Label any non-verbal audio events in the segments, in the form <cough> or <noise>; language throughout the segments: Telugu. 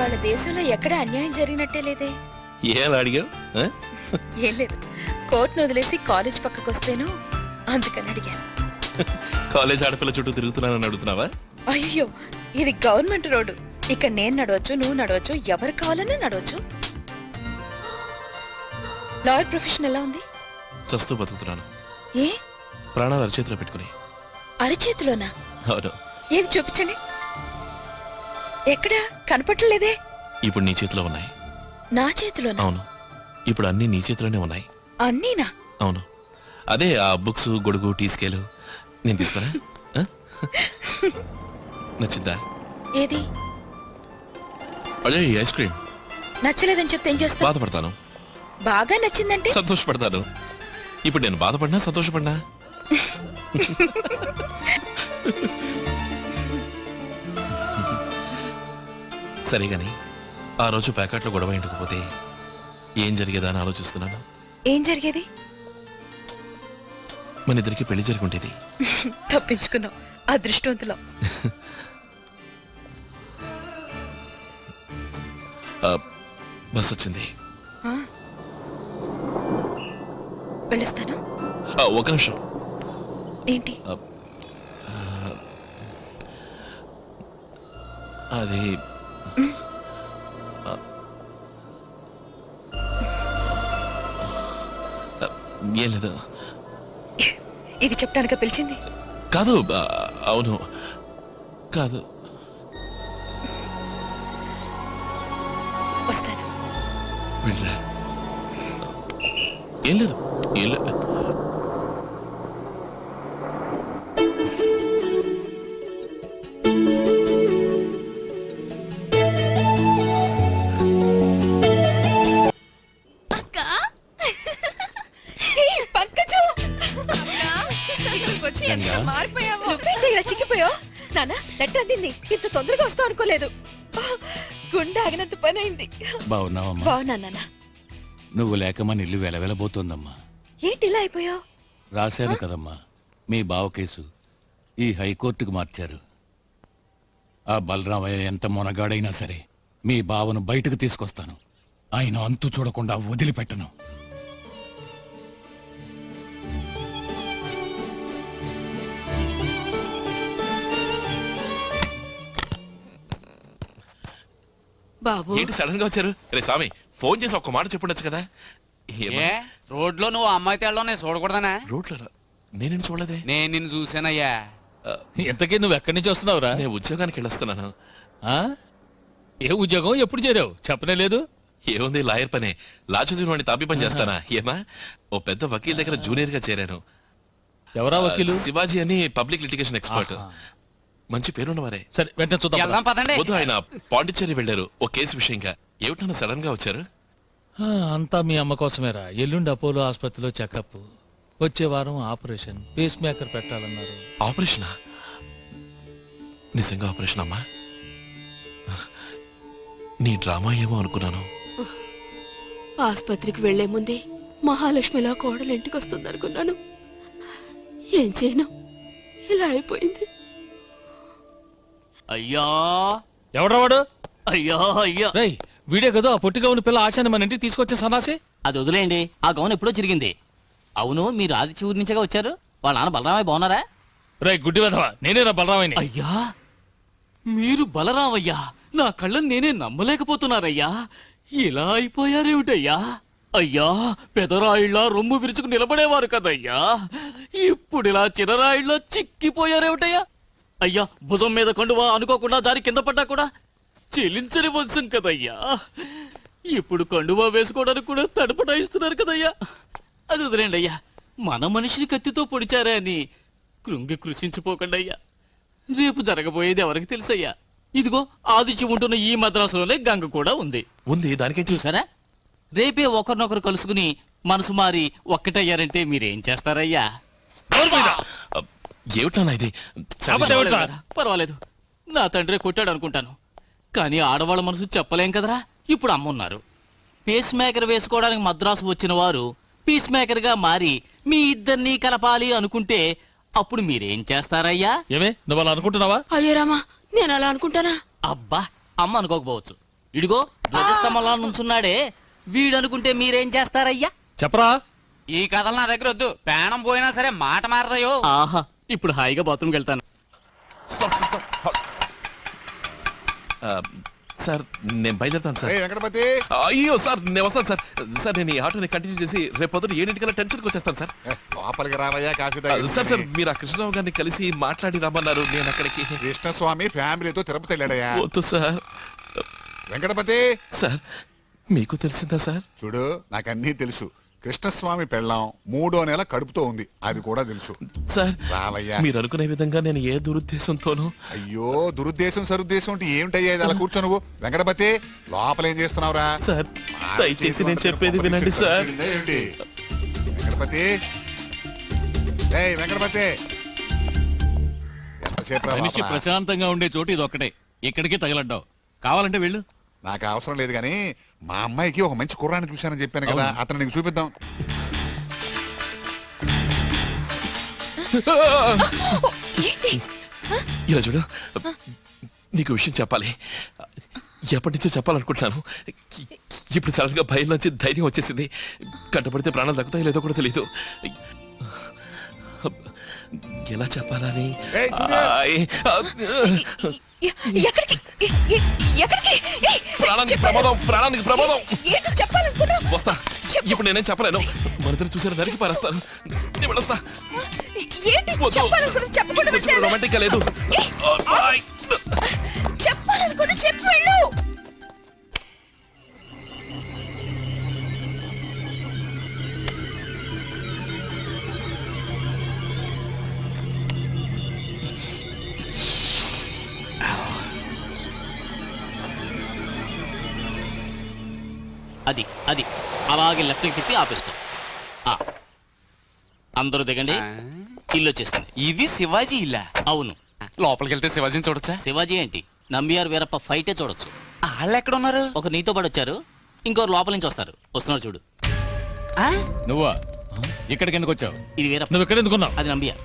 వాళ్ళ దేశంలో ఎక్కడ అన్యాయం జరిగినట్టే లేదే? ఏ అలా అడిగావు? ఆ? ఏం లేదు. కోర్టును వదిలేసి కాలేజ్ పక్కకు వస్తేను అందుకని అడిగాను. కాలేజ్ ఆడపిల్ల చుట్టూ తిరుగుతున్నానని అడుగుతున్నావా? అయ్యో ఇది గవర్నమెంట్ రోడ్డు. ఇక్కడ నేను నడవచ్చు నువ్వు నడవచ్చు ఎవరు కావాలన్నా నడవచ్చు. లాయర్ ప్రొఫెషన్ ఎలా ఉంది? చస్తూ బతుకుతున్నాను. ఏ? ప్రాణాలు అరచేతిలో పెట్టుకుని. అరచేతిలోనా? అవును. ఏది చూపించండి. ఎక్కడా? కనపట్టలేదే ఇప్పుడు నీ చేతిలో ఉన్నాయి. నా చేతిలోనా? అవును. ఇప్పుడు అన్ని నీ చేతిలోనే ఉన్నాయి. అన్నీనా? అవును. అదే ఆ బుక్స్ గొడుగు టీ స్కేలు నేను తీసుకురా? <laughs> నచ్చిందా? ఏది? అదే ఐస్ క్రీమ్. నచ్చలేదని చెప్తే ఏం చేస్తా బాధపడతాను. బాగా నచ్చిందంటే? సంతోషపడతాను. ఇప్పుడు నేను బాధపడినా సంతోషపడినా? <laughs> సరే గాని ఆ రోజు ప్యాకెట్లో గొడవ ఇంటికపోతే ఏం జరిగేదా అని ఆలోచిస్తున్నాను? ఏం జరిగేది? మన ఇద్దరికి పెళ్ళి జరుగుంటేది <laughs> తప్పించుకున్నావు అదృష్టవంతులం. <laughs> బస్ వచ్చింది. ఆ. ఆ, ఒక నిమిషం. ఏంటి? అది ఏం లేదు. ఇది చెప్పడానిక పిలిచింది? కాదు అవును. కాదు. వస్తాను. వెళ్ళరా. ఏం లేదు. ఏం లేదు అనుకోలేదు గుండె ఆగినంత పని అయింది బాగున్నావమ్మా నాన్న. నువ్వు లేక మన ఇల్లు వెలవెలబోతోందమ్మా. ఏంటి ఇలా అయిపోయావు? రాశాను కదమ్మా మీ బావ కేసు. ఈ హైకోర్టుకు మార్చారు. ఆ బలరామయ్య ఎంత మొనగాడైనా సరే మీ బావను బయటకు తీసుకొస్తాను. ఆయన అంతు చూడకుండా వదిలిపెట్టను. బాబు. ఏంటి సడన్గా వచ్చారు? రే స్వామి ఫోన్ చేసి ఒక్క మాట చెప్పుండొచ్చు కదా? ఏమ్మా? ఏ రోడ్లో నువ్వు అమ్మాయి తేళ్ళలో నేను చూడకూడదనా? రోడ్ల నేనేం చూడలేదే. నేను నిన్ను చూసానయ్యా ఇంతకీ నువ్వు ఎక్కడి నుంచి వస్తున్నావురా? నేను ఉద్యోగానికి వెళ్ళొస్తున్నాను. ఆ? ఏ ఉద్యోగం? ఎప్పుడు చేరావు? చెప్పనే లేదు. ఏముంది లాయర్ పనే. లా చదివిన వాడిని తాపి పని చేస్తానా? ఏమా? ఓ పెద్ద వకీల్ దగ్గర జూనియర్గా చేరాను. ఎవరా వకీలు? శివాజీ అని పబ్లిక్ లిటిగేషన్ ఎక్స్పర్ట్. మంచి పేరున్నవారే. సరే వెంటనే చూద్దాం వెళ్దాం పదండి. వద్దు ఆయన పాండిచ్చేరి వెళ్ళారు. ఓ కేసు విషయంగా. ఏమిటన్నా సడన్గా వచ్చారు? ఆ, అంతా మీ అమ్మ కోసమేరా. ఎల్లుండి అపోలో ఆసుపత్రిలో చెకప్. వచ్చే వారం ఆపరేషన్. పేస్ మేకర్ పెట్టాలన్నారు. ఆపరేషనా? నిజంగా ఆపరేషన్ అమ్మా? నీ డ్రామా ఏమో అనుకున్నాను. ఆసుపత్రికి వెళ్ళే ముందే మహాలక్ష్మిలా కోడలు ఇంటికి వస్తుంది అనుకున్నాను ఏం చేయను? ఇలా అయిపోయింది. అయ్యా. ఎవడ్రా వాడు? అయ్యా అయ్యా. రేయ్ వీడే కదా ఆ పొట్టిగా ఉన్న పిల్ల ఆశాని మన ఇంటికి తీసుకొచ్చే సన్నాసి? అది వదిలేయండి. ఆ గౌన్ ఎప్పుడో చిరిగింది. అవును మీరు ఆదిత్య ఊరి నుంచేగా వచ్చారు? వాళ్ళ నాన్న బలరామయ్య బాగున్నారా? రేయ్ గుడ్డి వెధవా నేనేరా బలరామని అయ్యా మీరు బలరామయ్యా. నా కళ్ళని నేనే నమ్మలేకపోతున్నారయ్యా. ఇలా అయిపోయారేమిటయ్యా? అయ్యా పెదరాయిళ్ళ రొమ్ము విరుచుకు నిలబడేవారు కదయ్యా. ఇప్పుడు ఇలా చిన్నరాయిళ్ళ చిక్కిపోయారేమిటయ్యా? అయ్యా భుజం మీద కండువా అనుకోకుండా జారి కింద పడ్డా కూడా? చెల్లించని వంశం కదయ్యా. ఇప్పుడు కండువా వేసుకోవడానికి కూడా తడపటాయిస్తున్నారు కదయ్యా. అది వదిలేండి అయ్యా. మన మనిషిని కత్తితో పొడిచారే అని కృంగి కృషించిపోకండి అయ్యా. రేపు జరగబోయేది ఎవరికి తెలుసయ్యా? ఇదిగో ఆదిత్యం ఉంటున్న ఈ మద్రాసులోనే గంగ కూడా ఉంది. ఉంది దానికేం చూసా చూసారా? రేపే ఒకరినొకరు కలుసుకుని మనసు మారి ఒక్కటయ్యారంటే మీరేం చేస్తారయ్యా? ఏమిటన్నా ఇది పర్వాలేదు. నా తండ్రి కొట్టాడు అనుకుంటాను. కానీ ఆడవాళ్ళ మనసు చెప్పలేం కదరా? ఇప్పుడు అమ్మున్నారు పేస్ మేకర్ వేసుకోవడానికి మద్రాసు వచ్చిన వారు పీస్ మేకర్గా మారి మీ ఇద్దరినీ కలపాలి అనుకుంటే అప్పుడు మీరేం చేస్తారయ్యా? ఏమే నువ్వు అలా అనుకుంటున్నావా? అయ్యో రామా నేను అలా అనుకుంటానా? అబ్బా అమ్మ అనుకోకపోవచ్చు. ఇడిగో ధ్వజస్తంభంలా నుంచున్నాడే. వీడనుకుంటే మీరేం చేస్తారయ్యా? చెప్పరా? ఈ కథలు నా దగ్గర వద్దు. ప్రాణం పోయినా సరే మాట మారదయో ఆహా ఇప్పుడు హాయిగా బాత్రూమ్కి వెళ్తాను. సార్ నేను బయలుదేరుతాను సార్. వెంకటపతి! అయ్యో సార్ నేను వస్తాను సార్. సార్ నేను ఈ ఆటోని కంటిన్యూ చేసి రేపు పొద్దున ఏడింటికల్లా టెన్షన్కి వచ్చేస్తాను సార్. లోపలికి రావయ్యా కాఫీ సార్ సార్ మీరు ఆ కృష్ణరావు గారిని కలిసి మాట్లాడి రమ్మన్నారు నేను అక్కడికి. కృష్ణస్వామి ఫ్యామిలీతో తిరుపతి వెళ్ళాడయ్యా. వద్దు సార్. వెంకటపతి! సార్ మీకు తెలిసిందా సార్? చూడు నాకు అన్నీ తెలుసు. కృష్ణస్వామి పెళ్ళాం మూడో నెల కడుపుతో ఉంది. అది కూడా తెలుసు. సార్ రావయ్యా మీరు అనుకునే విధంగా నేను ఏ దురుద్దేశంతోనూ అయ్యో దురుద్దేశం సరుద్దేశం అంటే ఏమిటయ్యా ఇది? అలా కూర్చో నువ్వు. వెంకటపతి లోపల ఏం చేస్తున్నావురా? సార్ దయచేసి నేను చెప్పేది వినండి సార్. ఏంటి? వెంకటపతి. ఏయ్ వెంకటపతి. మనిషి? ప్రశాంతంగా ఉండే చోటు ఇది ఒక్కటే ఇక్కడికి తగలడ్డావు. కావాలంటే వెళ్ళు. నాకు అవసరం లేదు కానీ మా అమ్మాయికి ఒక మంచి కుర్రాన్ని చూశానని చెప్పాను కదా అతను నీకు చూపిద్దాం. ఏంటి? ఇలా చూడు. నీకు విషయం చెప్పాలి. ఎప్పటి నుంచో చెప్పాలనుకుంటున్నాను. ఇప్పుడు సడన్గా భయం నుంచి ధైర్యం వచ్చేసింది. కంటపడితే ప్రాణాలు తగ్గుతాయో లేదో కూడా తెలియదు ఎలా చెప్పాలని? ఎక్కడికి? ఎక్కడికి? ప్రాణానికి. ప్రమాదం ప్రాణానికి ప్రమాదం! ఏంటో చెప్పాలనుకున్నా. వస్తా. ఇప్పుడు నేనేం చెప్పలేను. మరిద్దరు చూసారు నరికి పారేస్తాను నేను వెళ్ళొస్తా. ఏంటి? చెప్పాలనుకున్నా చెప్పకుండా వచ్చావే? రొమాంటిక్గా లేదు. చెప్పాలనుకున్నా చెప్పు వెళ్ళు. అది. అలాగే లెఫ్ట్కి తిప్పి ఆపేస్తాం. ఆ. అందరూ దిగండి. ఇల్లు వచ్చేస్తుంది ఇది శివాజీ ఇల్లా? అవును. లోపలికి వెళ్తే శివాజీని చూడొచ్చా? శివాజీ ఏంటి? నంబియార్ వీరప్ప ఫైటే చూడొచ్చు. వాళ్ళు ఎక్కడ ఉన్నారు ఒక నీతో పాటు వచ్చారు. ఇంకోరు లోపల నుంచి వస్తారు. వస్తున్నారు చూడు. ఆ? నువ్వా? ఇక్కడికి ఎందుకు వచ్చావు? ఇది వీరప్ప. నువ్వు ఎక్కడ ఎందుకున్నావు అది నంబియార్.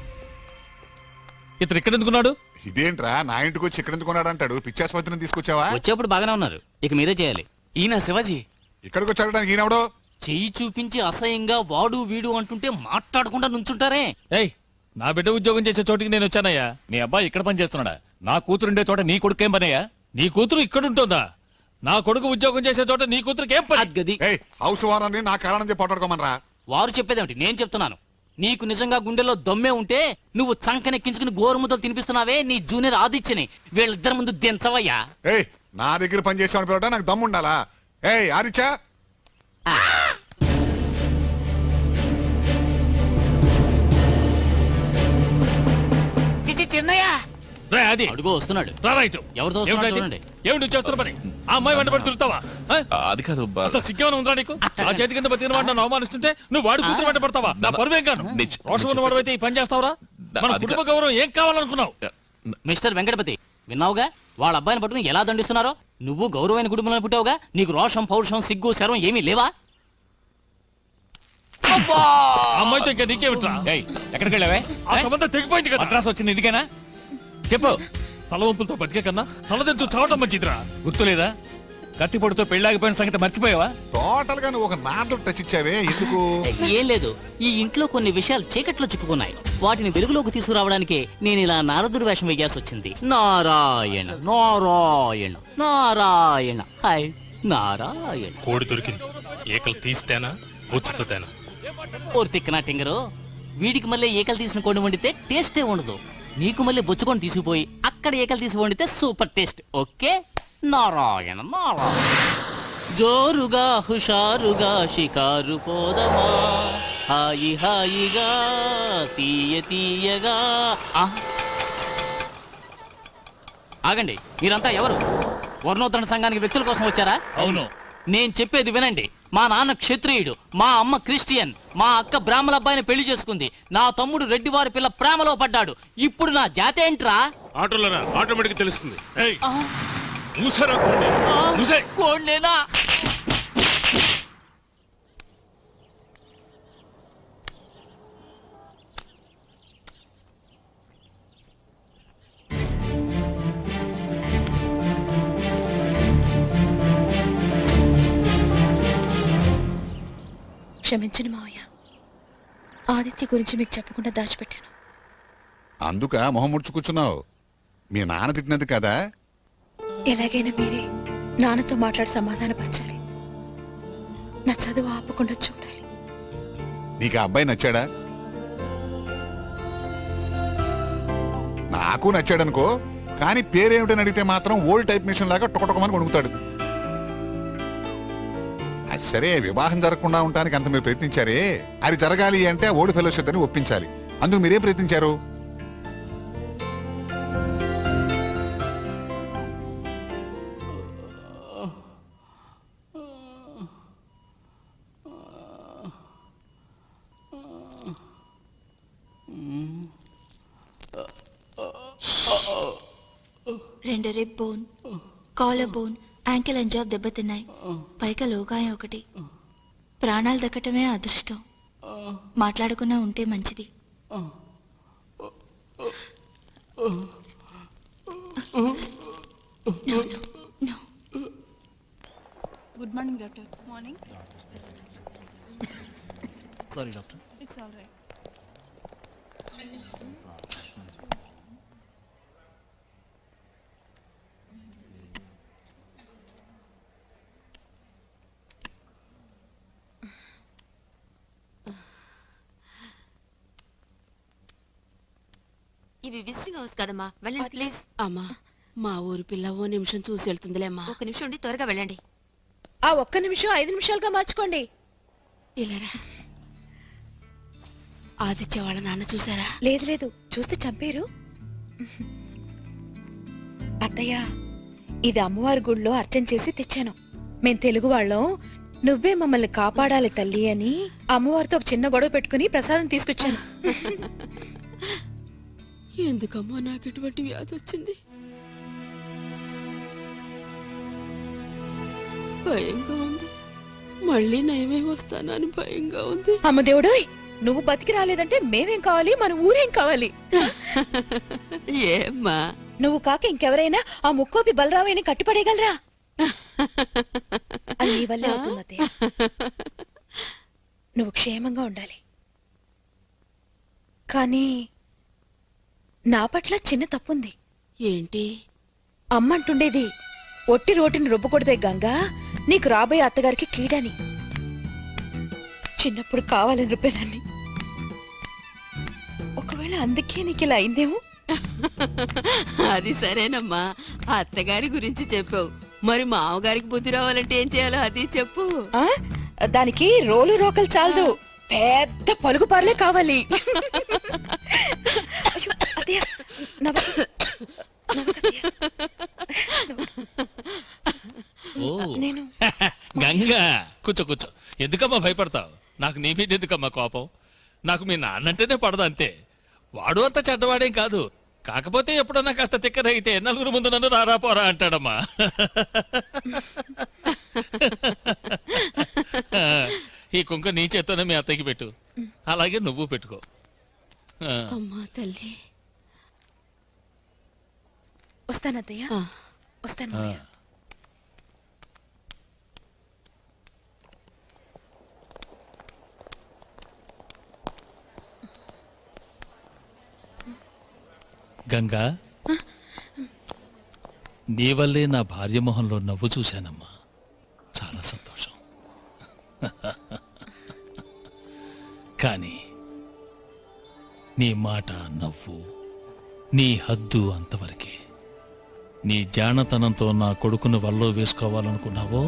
ఇతను ఇక్కడ ఎందుకున్నాడు ఇదేంట్రా? నా ఇంటికి వచ్చి ఇక్కడ ఎందుకున్నాడు అంటాడు పిచ్చాసుపత్రిని తీసుకొచ్చావా? వచ్చేప్పుడు బాగానే ఉన్నారు. ఇక మీరే చేయాలి. ఈయన శివాజీ? ఇక్కడికి వచ్చాడడానికి ఈయనవడో? చెయ్యి చూపించి అసహ్యంగా వాడు వీడు అంటుంటే మాట్లాడకుండా నుంచుంటారే. ఏయ్ నా బిడ్డ ఉద్యోగం చేసే చోటికి నేను వచ్చానయ్యా. నీ అబ్బాయి ఇక్కడ పని చేస్తున్నాడా? నా కూతురుండే చోట నీ కొడుకేం పనయ్యా? నీ కూతురు ఇక్కడ ఉంటుందా? నా కొడుకు ఉద్యోగం చేసే చోట నీ కూతురికి ఏం పని? అద్గది. ఏయ్ హౌస్ వారాన్ని నా కారణం చెప్పి పట్టుకోమనరా వారు చెప్పేదేమిటి? నేను చెప్తున్నాను. నీకు నిజంగా గుండెలో దమ్మే ఉంటే నువ్వు చంకనెక్కించుకుని గోరుముద్దలు తినిపిస్తున్నావే నీ జూనియర్ ఆదిత్యని. వీళ్ళిద్దరి ముందు దించవయ్యా. ఏయ్ నా దగ్గర పని చేసామని నాకు దమ్ముండాలా? ఏయ్ ఆదిత్యా చిచి చిన్నయ్య. రే అది. అడుగో వస్తున్నాడు. రా రైట్ ఎవరితో వస్తున్నాడో చూడండి. ఏమిటి నువ్వు చేస్తున్న పని? ఆ అమ్మాయి వెంట పడి తిరుగుతావా? ఆ? అది కాదు బా- అసలు సిగ్గేమైనా ఉందా నీకు? ఆ చేతి కింద బతికిన వాడు నన్ను అవమానిస్తుంటే నువ్వు వాడి కూతురు వెంట పడతావా? నా పరువేం గాను నిజ- రోషం ఉన్న వాడు అయితే ఈ పని చేస్తావురా? మన అది కుటుంబ గౌరవం ఏం కావాలనుకున్నావు? మిస్టర్ వెంకటపతి విన్నావుగా? వాళ్ళ అబ్బాయిని పట్టుకుని ఎలా దండిస్తున్నారో? నువ్వు గౌరవమైన కుటుంబంలో పుట్టావుగా? నీకు రోషం పౌరుషం సిగ్గు శరం ఏమీ లేవా? అమ్మాయితో ఇంకా నీకేమిట్రా ఏయ్ ఎక్కడికి వెళ్ళావే? ఆ సంబంధం తెగిపోయింది కదా. మద్రాసు వచ్చింది ఇదికేనా? చెప్పు. తల వంపులతో బతికే కన్నా తలదెంచు చావటం మంచిదిరా. గుర్తులేదా? కత్తిపొడితో పెళ్ళాగిపోయిన సంగతి మర్చిపోయావా? టోటల్గా నువ్వు ఒక నాటలు టచ్ ఇచ్చావే ఎందుకు? ఏం లేదు. ఈ ఇంట్లో కొన్ని విషయాలు చీకట్లో చిక్కుకున్నాయి. వాటిని వెలుగులోకి తీసుకురావడానికే నేను ఇలా నారదుడి వేషం వేయాల్సి వచ్చింది నారాయణ నారాయణ నారాయణ. హాయ్ నారాయణ. కోడి దొరికింది. ఏకలు తీస్తేనా ఉచ్చుతేనా ఓర్ తిక్కనా టింగరు వీడికి మళ్ళీ ఏకలు తీసిన కొండి వండితే టేస్టే ఉండదు. నీకు మళ్ళీ బొచ్చుకొని తీసుకుపోయి అక్కడ ఏకలు తీసి వండితే super taste. Okay? Narayana Narayana. జోరుగా హుషారుగా షికారు పోదమా? హాయి హాయిగా తీయ తీయగా. ఆగండి మీరంతా ఎవరు? వర్ణోత్తరణ సంఘానికి వ్యక్తుల కోసం వచ్చారా? అవును. నేను చెప్పేది వినండి. మా నాన్న క్షత్రియుడు మా అమ్మ క్రిస్టియన్ మా అక్క బ్రాహ్మణ అబ్బాయిని పెళ్ళి చేసుకుంది. నా తమ్ముడు రెడ్డివారి పిల్ల ప్రేమలో పడ్డాడు. ఇప్పుడు నా జాతి ఏంట్రా? ఆటోమేటిక్ తెలుస్తుంది. ఏయ్. 무사라 꼰대 아, 무쇠 꼰대나 క్షమించండి మావయ్య. ఆదిత్య గురించి మీకు చెప్పకుండా దాచిపెట్టాను. అందుక మొహం ముడుచు కూర్చున్నావు. మీ నాన్న తిట్టినది కదా? ఎలాగైనా మీరే నాన్నతో మాట్లాడి సమాధానపరచాలి. నా చదువు ఆపకుండా చూడాలి. నీకు ఆ అబ్బాయి నచ్చాడా? నాకు నచ్చాడనుకో కానీ పేరేమిటని అడిగితే మాత్రం ఓల్డ్ టైప్ మిషన్ లాగా టొకటొకమని కొనుగుతాడు అది సరే వివాహం జరగకుండా ఉండడానికి అంత మీరు ప్రయత్నించారే. అది జరగాలి అంటే ఓడి ఫెలోషిప్ అని ఒప్పించాలి. అందుకు మీరేం ప్రయత్నించారు? రెండు rib bone collar bone ankle and jaw దెబ్బతిన్నాయి. పైగా లోగాయం ఒకటి. ప్రాణాలు దక్కటమే అదృష్టం. మాట్లాడకుండా ఉంటే మంచిది. Good morning doctor morning sorry doctor it's all right ఇవి విజిటింగ్ హౌస్ కదమ్మా. వెళ్ళండి ప్లీజ్. అమ్మా మా ఊరి పిల్ల ఓ నిమిషం చూసి వెళ్తుందిలేమ్మా ఒక నిమిషం ఉండి త్వరగా వెళ్ళండి. ఆ ఒక్క నిమిషం ఐదు నిమిషాలుగా మార్చుకోండి. ఇలారా? ఆదిత్య వాళ్ళ నాన్న చూసారా? లేదు లేదు. చూస్తే చంపేరు. అత్తయ్య ఇది అమ్మవారి గుడిలో అర్చన చేసి తెచ్చాను. మేం తెలుగు వాళ్ళం. నువ్వే మమ్మల్ని కాపాడాలి తల్లి అని అమ్మవారితో ఒక చిన్న గొడవ పెట్టుకుని ప్రసాదం తీసుకొచ్చాను. <laughs> ఎందుకమ్మా నాకు ఇటువంటి వ్యాధి వచ్చింది? భయంగా ఉంది. మళ్ళీ నయమే వస్తానని భయంగా ఉంది. అమ్మ దేవుడోయ్ నువ్వు బతికి రాలేదంటే మేమేం కావాలి? మన ఊరేం కావాలి? ఏమ్మా? నువ్వు కాక ఇంకెవరైనా ఆ ముక్కోపి బలరామయ్యని కట్టుపడేయగలరా? అది నీ వల్లే అవుతుంది అత్తయ్య. నువ్వు క్షేమంగా ఉండాలి. కానీ నా పట్ల చిన్న తప్పుంది. ఏంటి? అమ్మంటుండేది ఒట్టి రోటిని రుబ్బకూడదే గంగా నీకు రాబోయే అత్తగారికి కీడని. చిన్నప్పుడు కావాలని రుబ్బేదాన్ని. ఒకవేళ అందుకే నీకు ఇలా అయిందేమో? <laughs> అది సరేనమ్మా అత్తగారి గురించి చెప్పావు. మరి మామగారికి బుద్ధి రావాలంటే ఏం చేయాలో అది చెప్పు. ఆ? దానికి రోలు రోకలు చాలదు. పెద్ద పలుగు పార్లే కావాలి <laughs> అయ్యో, అత్తయ్య, నవ్వకు. నవ్వకు, అత్తయ్య. ఓ నేను గంగా కూర్చో కూర్చో. ఎందుకమ్మా భయపడతావు? నాకు నీ మీద ఎందుకమ్మా కోపం? నాకు మీ నాన్నంటేనే పడదు అంతే. వాడు అంత చెడ్డవాడేం కాదు. కాకపోతే ఎప్పుడన్నా కాస్త తిక్కరగితే నలుగురు ముందు నన్ను రారా పోరా అంటాడమ్మా. ఈ కుంక నీ చేత్తోనే మీ అత్తయ్యకి పెట్టు. అలాగే నువ్వు పెట్టుకో. అమ్మా తల్లి. వస్తాను గంగా నీ వల్లే నా భార్య మొహంలో నవ్వు చూశానమ్మా. చాలా సంతోషం. కానీ నీ మాట నవ్వు నీ హద్దు అంతవరకే. నీ జానతనంతో నా కొడుకును వల్లో వేసుకోవాలనుకున్నావో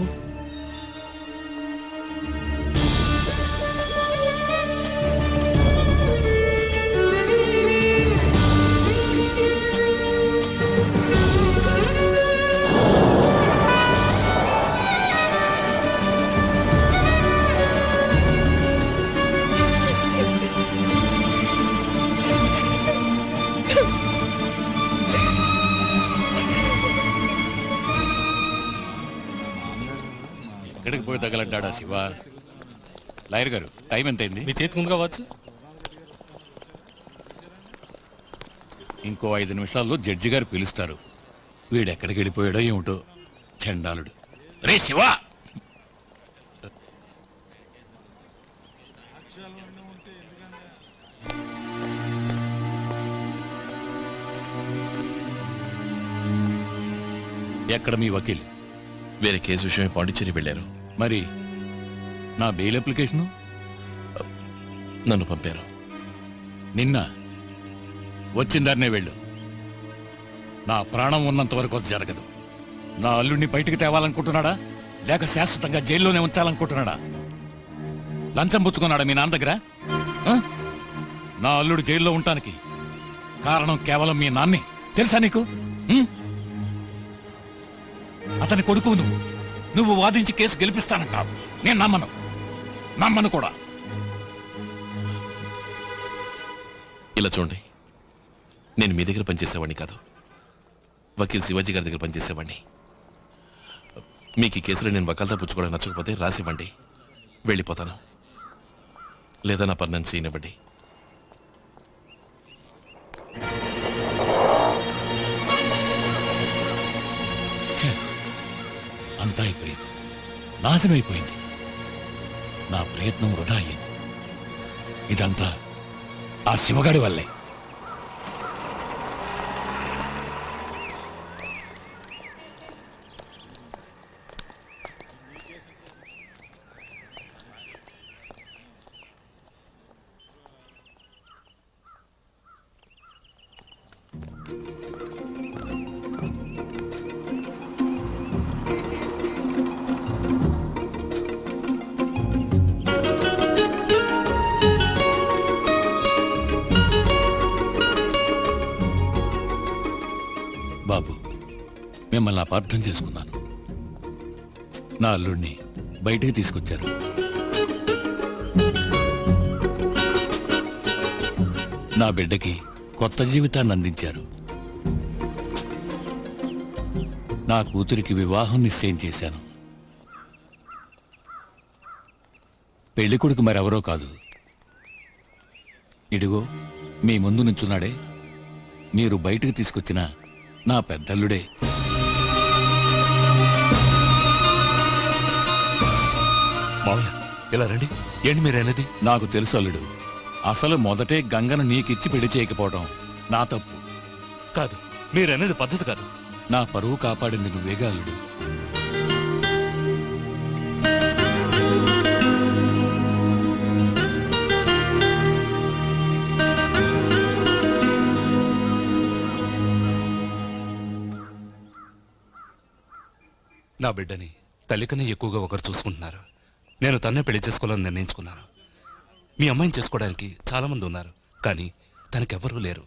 ఉన్నాడా శివ? లాయర్ గారు టైం ఎంత అయింది మీ చేతి ముందు కావచ్చు ఇంకో ఐదు నిమిషాల్లో జడ్జి గారు పిలుస్తారు. వీడు ఎక్కడికి వెళ్ళిపోయాడో ఏమిటో చండాలుడు. రే శివ! ఎక్కడ మీ వకీల్? వేరే కేసు విషయమే పాండిచ్చేరి వెళ్ళారు. మరి? నా బెయిల్ అప్లికేషను? నన్ను పంపారు. నిన్న వచ్చిందాన్నే వెళ్ళు. నా ప్రాణం ఉన్నంత వరకు అది జరగదు. నా అల్లుడిని బయటికి తేవాలనుకుంటున్నాడా? లేక శాశ్వతంగా జైల్లోనే ఉంచాలనుకుంటున్నాడా? లంచం పుచ్చుకున్నాడా మీ నాన్న దగ్గర? నా అల్లుడు జైల్లో ఉండటానికి కారణం కేవలం మీ నాన్నే. తెలుసా నీకు? అతని కొడుకు నువ్వు. నువ్వు వాదించి కేసు గెలిపిస్తానంటావు. నేను నమ్మను. నమ్మను కూడా. ఇలా చూడండి. నేను మీ దగ్గర పనిచేసేవాడిని కాదు. వకీల్ శివాజీ గారి దగ్గర పనిచేసేవాడిని. మీకు ఈ కేసులో నేను వకాల్తా పుచ్చుకోవడం నచ్చకపోతే రాసివ్వండి. వెళ్ళిపోతాను. లేదా నా పర్ణం చేయనివ్వండి. అంతా అయిపోయింది. నాశనం అయిపోయింది. నా ప్రయత్నం వృధా అయ్యింది. ఇదంతా ఆ శివగాడి వల్లే. మిమ్మల్ని అపార్థం చేసుకున్నాను. నా అల్లుడిని బయటికి తీసుకొచ్చారు. నా బిడ్డకి కొత్త జీవితాన్ని అందించారు. నా కూతురికి వివాహం నిశ్చయం చేశాను. పెళ్ళి కొడుకు మరెవరో కాదు. ఇడిగో మీ ముందు నుంచున్నాడే. మీరు బయటకు తీసుకొచ్చిన నా పెద్దల్లుడే. మావయ్య ఇలా రండి. ఏంటి మీరు అనేది నాకు తెలుసు అల్లుడు. అసలు మొదటే గంగను నీకిచ్చి పెళ్ళి చేయకపోవడం నా తప్పు. కాదు మీరు అనేది పద్ధతి కాదు. నా పరువు కాపాడింది నువ్వేగా అల్లుడు? నా బిడ్డని తల్లికన్నా ఎక్కువగా ఒకరు చూసుకుంటున్నారు. నేను తన్నే పెళ్ళి చేసుకోవాలని నిర్ణయించుకున్నాను. మీ అమ్మాయిని చేసుకోవడానికి చాలా మంది ఉన్నారు కానీ తనకెవ్వరూ లేరు.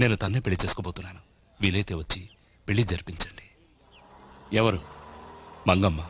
నేను తన్నే పెళ్ళి చేసుకోబోతున్నాను. వీలైతే వచ్చి పెళ్ళి జరిపించండి. ఎవరు? మంగమ్మ.